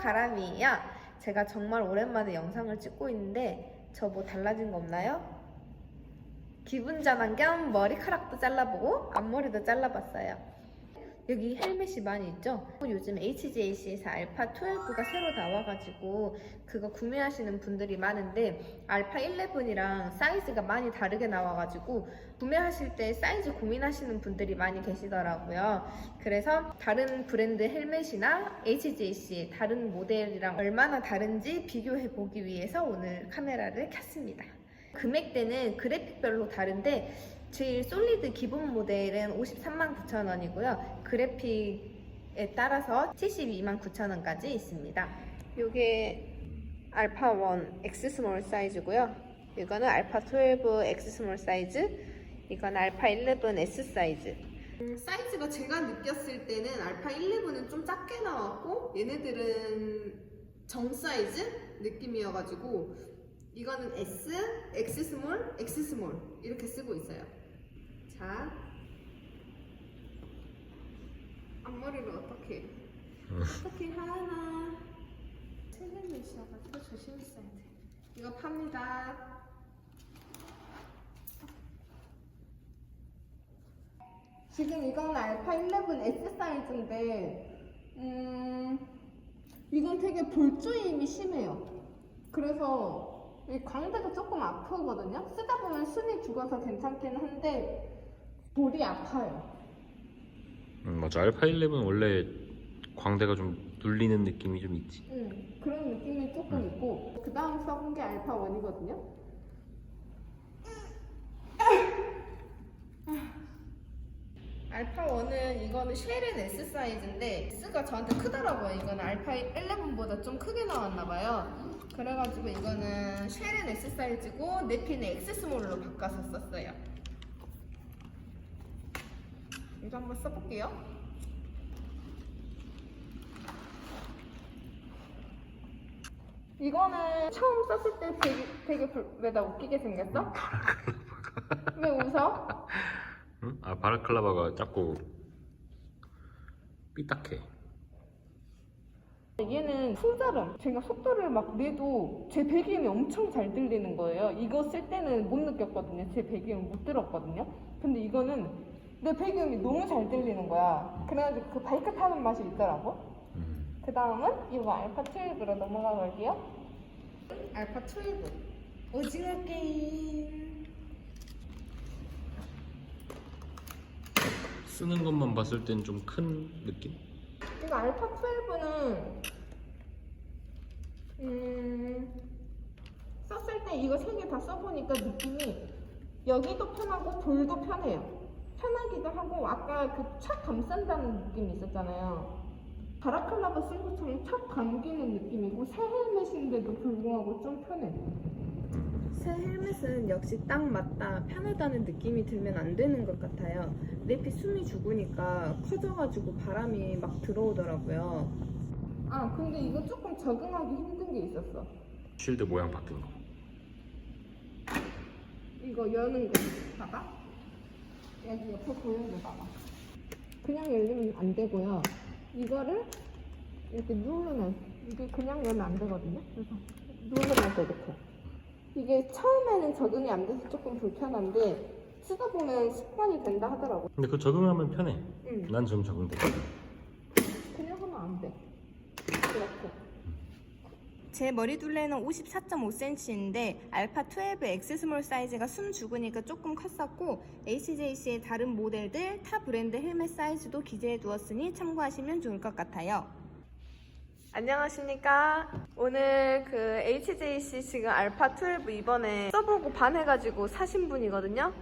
가람이에요. 제가 정말 오랜만에 영상을 찍고 있는데 저 뭐 달라진 거 없나요? 기분 전환 겸 머리카락도 잘라보고 앞머리도 잘라봤어요. 여기 헬멧이 많이 있죠? 요즘 HJC에서 알파 12가 새로 나와가지고 그거 구매하시는 분들이 많은데 알파 11이랑 사이즈가 많이 다르게 나와가지고 구매하실 때 사이즈 고민하시는 분들이 많이 계시더라고요. 그래서 다른 브랜드 헬멧이나 HJC 다른 모델이랑 얼마나 다른지 비교해 보기 위해서 오늘 카메라를 켰습니다. 금액대는 그래픽별로 다른데 제일 솔리드 기본 모델은 53만 9천 원이고요. 그래픽에 따라서 72만 9천 원까지 있습니다. 이게 알파 1 X 스몰 사이즈고요. 이거는 알파 12 X 스몰 사이즈, 이건 알파 11 S 사이즈. 음, 사이즈가 제가 느꼈을 때는 알파 11은 좀 작게 나왔고 얘네들은 정 사이즈 느낌이어가지고 이거는 S, X 스몰, X 스몰 이렇게 쓰고 있어요. 자, 앞머리를 어떻게 어떻게 하나 챌린지셔가지고 조심했어야 돼. 이거 팝니다. 지금 이건 알파 11 S 사이즈인데, 음, 이건 되게 볼조임이 심해요. 그래서 이 광대가 조금 아프거든요. 쓰다 보면 숨이 죽어서 괜찮긴 한데 볼이 아파요. 음, 맞아 알파 11은 원래 광대가 좀 눌리는 느낌이 좀 있지 음, 그런 느낌이 조금 있고 그 다음 써본 게 알파 1이거든요. 알파 1은 이거는 쉘은 S 사이즈인데 S가 저한테 크더라고요. 이거는 알파 11보다 좀 크게 나왔나 봐요. 그래가지고 이거는 쉘은 S 사이즈고 내피는 X 스몰로 바꿔서 썼어요. 이거 한번 써볼게요. 이거는 처음 썼을 때 되게 되게 불- 왜나 웃기게 생겼어? 왜 웃어? 응? 아 바라클라바가 자꾸 삐딱해 얘는 풍자름. 제가 속도를 막 내도 제 배기음이 엄청 잘 들리는 거예요. 이거 쓸 때는 못 느꼈거든요. 제 배기음 못 들었거든요. 근데 이거는 내 배기음이 너무 잘 들리는 거야. 그래가지고 그 바이크 타는 맛이 있더라고. 음. 그 다음은 이거 알파 12로 넘어가 볼게요. 알파 12. 오징어 게임. 쓰는 것만 봤을 땐 좀 큰 느낌? 이거 알파 12는 음 썼을 때 이거 세 개 다 써보니까 느낌이 여기도 편하고 볼도 편해요. 편하기도 하고 아까 그 착 감싼다는 느낌이 있었잖아요. 바라클라바 쓴 것처럼 착 감기는 느낌이고 새 헬멧인데도 불구하고 좀 편해. 새 헬멧은 역시 딱 맞다 편하다는 느낌이 들면 안 되는 것 같아요. 내피 숨이 죽으니까 커져가지고 바람이 막 들어오더라고요. 아 근데 이거 조금 적응하기 힘든 게 있었어. 쉴드 모양 바뀐 거 이거 여는 거 봐봐. 여기 옆에 보이는 거 봐봐. 그냥 열리면 안 되고요. 이거를 이렇게 누르면 이게 그냥 열면 안 되거든요. 그래서 누르면서 이렇게. 이게 처음에는 적응이 안 돼서 조금 불편한데 쓰다 보면 습관이 된다 하더라고. 근데 그 적응하면 편해 응. 난 지금 적응돼 그냥 하면 안 돼. 이렇게. 제 머리 둘레는 54.5cm인데 알파 12 X 스몰 사이즈가 숨 죽으니까 조금 컸었고 HJC의 다른 모델들 타 브랜드 헬멧 사이즈도 기재해 두었으니 참고하시면 좋을 것 같아요. 안녕하십니까. 오늘 그 HJC 지금 알파 12 이번에 써보고 반해가지고 사신 분이거든요.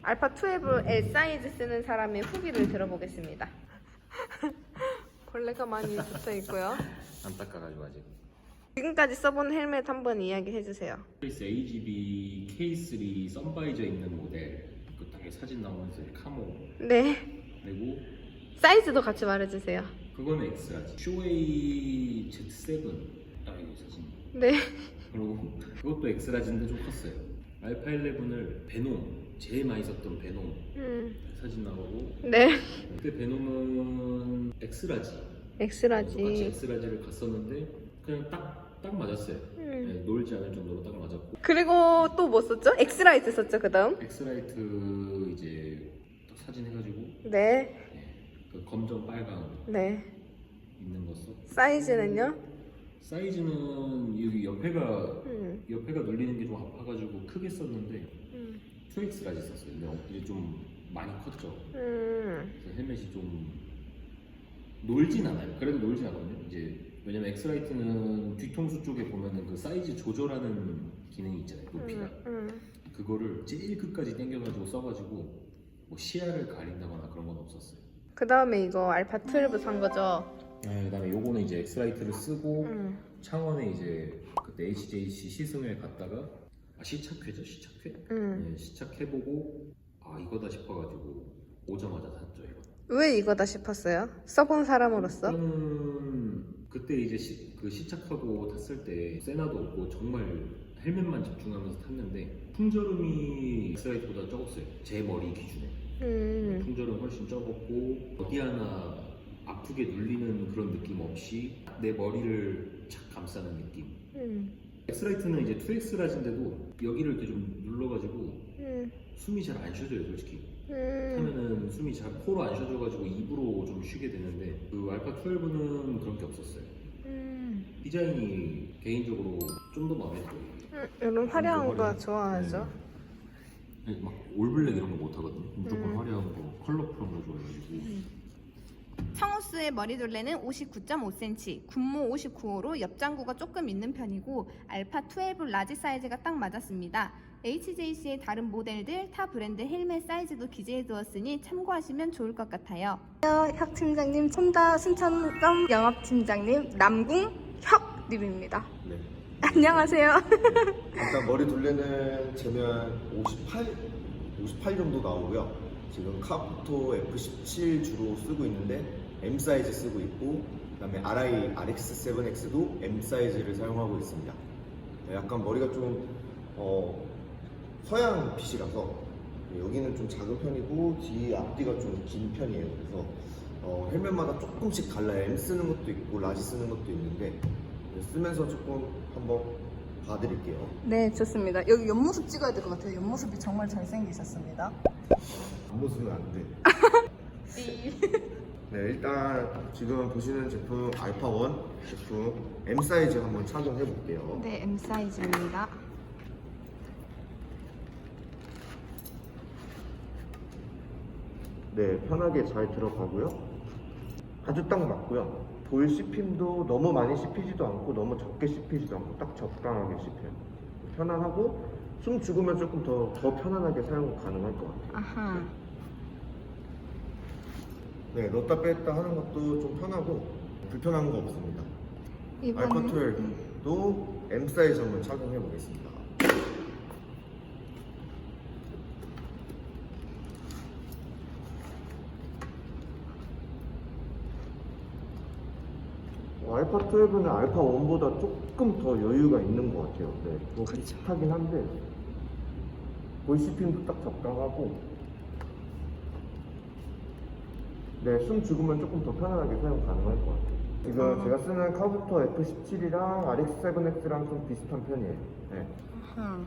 알파 12 L 사이즈 쓰는 사람의 후기를 들어보겠습니다. 벌레가 많이 붙어 있고요. 안 닦아가지고 아직 지금까지 써본 헬멧 한번 이야기해 주세요. 페이스 AGB K3 썬바이저 있는 모델 그 땅에 사진 나오는 색 카모 네. 그리고 사이즈도 같이 말해 주세요. 그거는 X라지 쇼웨이 Z7 딱 이거 사진 네. 그리고 그것도 엑스라지인데 좀 컸어요. 알파 11을 베놈 제일 많이 썼던 베놈 음. 사진 나오고 네. 그때 베놈은 엑스라지 그래서 같이 엑스라지. 엑스라지를 갔었는데 그냥 딱, 딱 맞았어요. 음. 네, 놀지 않을 정도로 딱 맞았고 그리고 또 뭐 썼죠? 엑스라이트 썼죠 그 다음? 엑스라이트 이제 딱 사진 해가지고 네. 네, 그 검정 빨강 네. 있는 거 써. 사이즈는요? 사이즈는 여기 옆에가 음. 옆에가 눌리는 게 좀 아파가지고 크게 썼는데 음. 2X라지 썼어요. 근데 이제 좀 많이 컸죠. 음. 그래서 헬멧이 좀 놀진 않아요. 그래도 놀진 않거든요. 이제 왜냐면 엑스라이트는 뒤통수 쪽에 보면은 그 사이즈 조절하는 기능이 있잖아요. 높이가 음. 음. 그거를 제일 끝까지 당겨가지고 써가지고 뭐 시야를 가린다거나 그런 건 없었어요. 그 다음에 이거 알파 12 산 거죠? 네, 그다음에 요거는 이제 엑스라이트를 쓰고 음. 창원에 이제 그때 HJC 시승회 갔다가 아, 시착회죠 시착회 음. 네, 시착해보고 아 이거다 싶어가지고 오자마자 샀죠 이거 왜 이거다 싶었어요? 써본 사람으로서? 저는 그때 이제 시, 그 시착하고 탔을 때 세나도 없고 정말 헬멧만 집중하면서 탔는데 풍절음이 엑스라이트보다 적었어요 제 머리 기준에 음. 풍절음 훨씬 적었고 어디 하나 아프게 눌리는 그런 느낌 없이 내 머리를 착 감싸는 느낌 음. 엑스라이트는 이제 2X라진데도 여기를 이렇게 좀 눌러가지고 음. 숨이 잘 안 쉬어져요 솔직히 음. 하면은 숨이 잘 코로 안 쉬어져가지고 입으로 좀 쉬게 되는데 그 알파 12는 그런 게 없었어요 음. 디자인이 개인적으로 좀 더 마음에 들어요 음. 이런 화려한 거 화려한- 좋아하죠? 네. 막 올블랙 이런 거 못 하거든요 무조건 음. 화려한 거 컬러풀한 거 좋아해가지고 청호스의 머리둘레는 59.5cm, 군무 59호로 옆장구가 조금 있는 편이고 알파 12 라지 사이즈가 딱 맞았습니다. HJC의 다른 모델들 타 브랜드 헬멧 사이즈도 기재해 두었으니 참고하시면 좋을 것 같아요. 혁 팀장님, 촌다 순천점 영업 팀장님 남궁 혁님입니다. 네. 안녕하세요. 일단 머리 둘레는 재면 58, 58 정도 나오고요. 지금 카부토 F17 주로 쓰고 있는데 M 사이즈 쓰고 있고 그다음에 RI RX7X도 M 사이즈를 사용하고 있습니다. 네, 약간 머리가 좀 어, 서양 핏이라서 여기는 좀 작은 편이고 뒤 앞뒤가 좀 긴 편이에요. 그래서 어, 헬멧마다 조금씩 달라요. M 쓰는 것도 있고 라지 쓰는 것도 있는데 쓰면서 조금 한번 봐드릴게요. 네, 좋습니다. 여기 옆모습 찍어야 될 것 같아요. 옆모습이 정말 잘생기셨습니다. 앞모습은 안 돼. 네, 일단 지금 보시는 제품 알파1 제품 M 사이즈 한번 착용해 볼게요. 네, M 사이즈입니다. 네, 편하게 잘 들어가고요. 아주 딱 맞고요. 볼 씹힘도 너무 많이 씹히지도 않고 너무 적게 씹히지도 않고 딱 적당하게 씹혀요. 편안하고 숨 죽으면 조금 더, 더 편안하게 사용 가능할 것 같아요. 아하. 네, 넣었다 뺐다 하는 것도 좀 편하고 불편한 거 없습니다. 알파 이번에는 12도 M 사이즈 한번 착용해 보겠습니다. 어, 알파 12는 알파 1보다 조금 더 여유가 있는 것 같아요. 네, 뭐 그쵸. 비슷하긴 한데 보이시핑도 딱 적당하고 네, 숨 죽으면 조금 더 편안하게 사용 가능할 것 같아요. 지금 제가 쓰는 카부터 F17이랑 RX7X랑 좀 비슷한 편이에요. 네. 아하.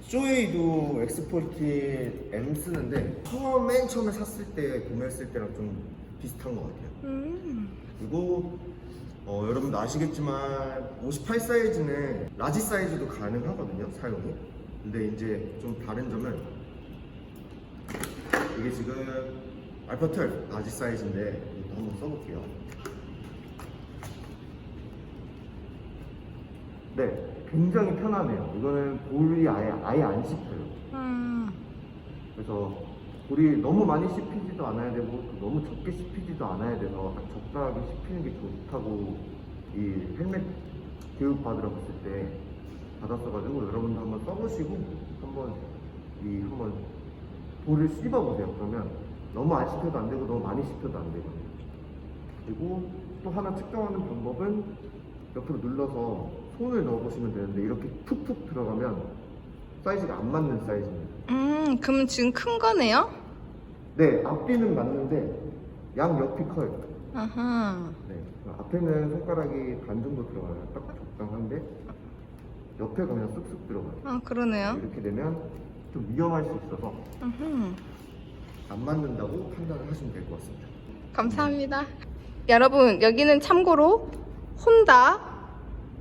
쇼웨이도 엑스포티 M 쓰는데 처음 맨 처음에 샀을 때 구매했을 때랑 좀 비슷한 것 같아요. 음. 그리고 어, 여러분도 아시겠지만 58 사이즈는 라지 사이즈도 가능하거든요 사용이. 근데 이제 좀 다른 점은 이게 지금 알파 12 라지 사이즈인데 이거 한번 써볼게요. 네, 굉장히 편하네요. 이거는 볼이 아예 아예 안 씹혀요. 음. 그래서 볼이 너무 많이 씹히지도 않아야 되고 또 너무 적게 씹히지도 않아야 돼서 딱 적당하게 씹히는 게 좋다고 이 헬멧 교육 받으러 갔을 때 받았어가지고 여러분도 한번 써보시고 한번 이 한번 볼을 씹어보세요. 그러면 너무 안 씹혀도 안 되고 너무 많이 씹혀도 안 되거든요. 그리고 또 하나 측정하는 방법은 옆으로 눌러서 손을 넣어보시면 되는데 이렇게 툭툭 들어가면 사이즈가 안 맞는 사이즈입니다. 음, 그럼 지금 큰 거네요? 네, 앞뒤는 맞는데 양 옆이 커요. 아하. 네, 앞에는 손가락이 반 정도 들어가요. 딱 적당한데 옆에가 그냥 쑥쑥 들어가요. 아, 그러네요. 이렇게 되면 좀 위험할 수 있어서 음흠. 안 맞는다고 판단을 하시면 될 것 같습니다. 감사합니다. 여러분, 여기는 참고로 혼다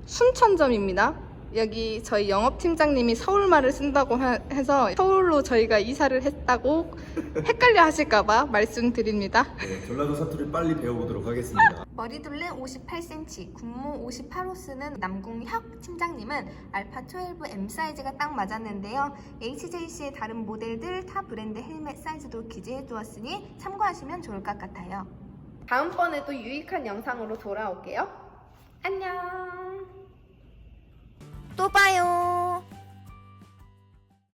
순천점입니다. 여기 저희 영업팀장님이 서울말을 쓴다고 하- 해서 서울로 저희가 이사를 했다고 헷갈려 하실까봐 말씀드립니다. 네, 전라도 사투리 빨리 배워보도록 하겠습니다. 머리둘레 58cm, 군무 58호 쓰는 남궁혁 팀장님은 알파 12 M 사이즈가 딱 맞았는데요. HJC의 다른 모델들 타 브랜드 헬멧 사이즈도 기재해 두었으니 참고하시면 좋을 것 같아요. 다음번에 또 유익한 영상으로 돌아올게요. 안녕. 또 봐요.